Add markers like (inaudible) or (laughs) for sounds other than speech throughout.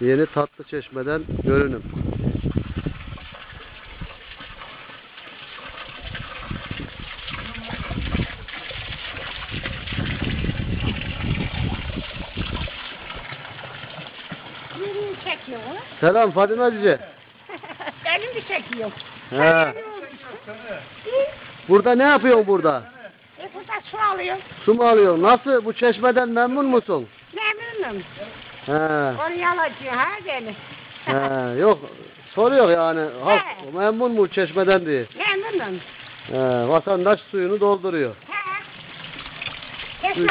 Yeni tatlı çeşmeden görünüm. Çekiyor. Selam Fadime Cice. (laughs) Benim de çekiyor. He. Burada ne yapıyorsun burada? E burada su alıyor. Su mu alıyorsun? Nasıl? Bu çeşmeden memnun musun? Memnunum. He. Oraya alacıyor ha beni. He. Yok. Soruyor yani. Halk He. memnun mu çeşmeden diye. Memnunum. He. Vatandaş suyunu dolduruyor. He. Kesme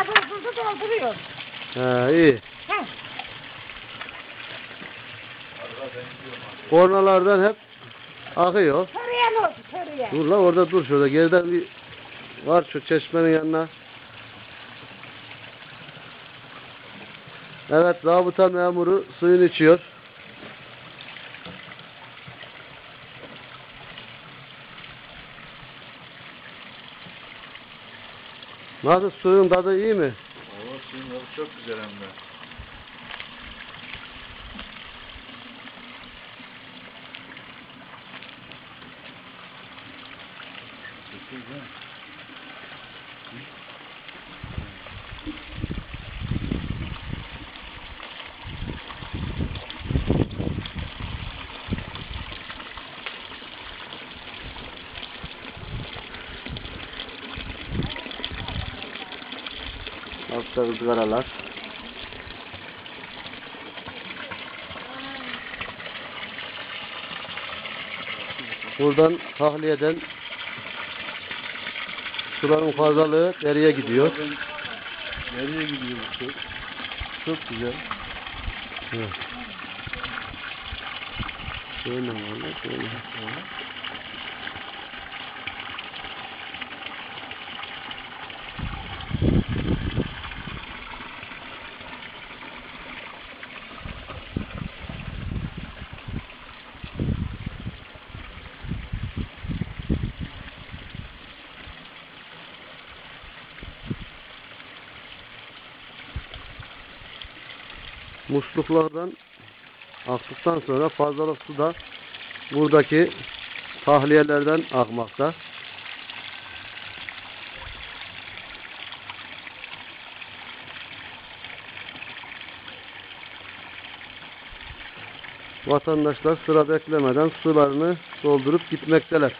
dolduruyor. He. iyi. He. Kornalardan hep akıyor. Soruyan oldu soruyan. Dur la orada dur şurada. Geriden bir var şu çeşmenin yanına. Evet zabıta memuru suyunu içiyor. Nasıl suyun tadı iyi mi? Hava suyun tadı çok güzel hem de. Sekiz ha? Altta ızgaralar. Buradan tahliyeden suların fazlalığı deriye gidiyor. Nereye gidiyor bu su? Çok güzel. Evet. Şöyle var şöyle. Musluklardan aktıktan sonra fazlalık su da buradaki tahliyelerden akmakta. Vatandaşlar sıra beklemeden sularını doldurup gitmekteler.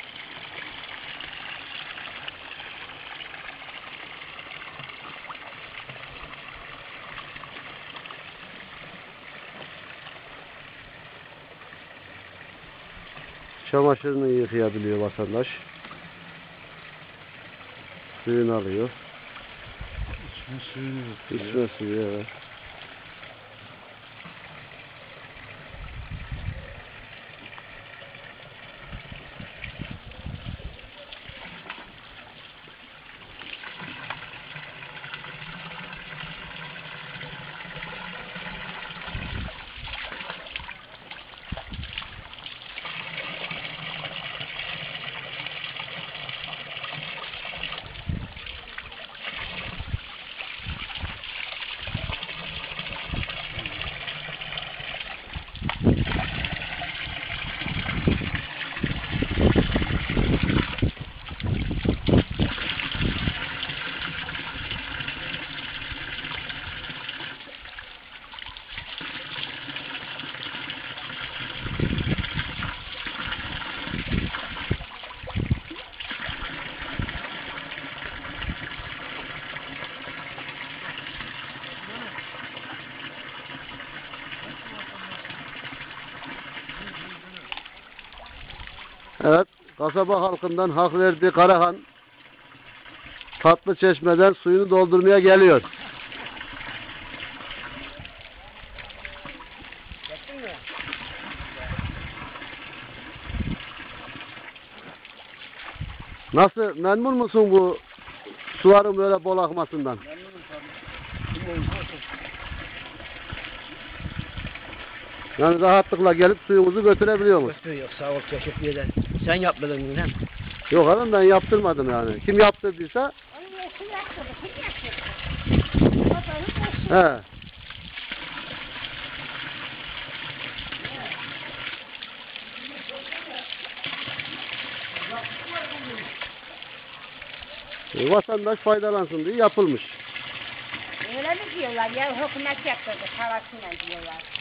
Çamaşırını yıkayabiliyor vatandaş. Suyunu alıyor. İçme suyunu. İçme suyu evet. Evet, kasaba halkından hak verdiği Karahan tatlı çeşmeden suyunu doldurmaya geliyor. Nasıl memnun musun bu suların böyle bol akmasından? Yani rahatlıkla gelip suyumuzu götürebiliyor götürebiliyoruz. Götürüyor sağ ol Keşifliye'den. Sen yapmadın bunu hem. Yok hanım ben yaptırmadım yani. Kim yaptırdıysa he. E, vatandaş faydalansın diye yapılmış. Öyle mi diyorlar ya hükümet yaptırdı parasıyla diyorlar.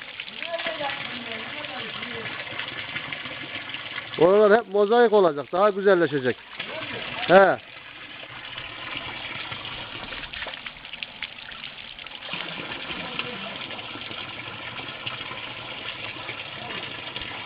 Oralar hep mozaik olacak. Daha güzelleşecek. He.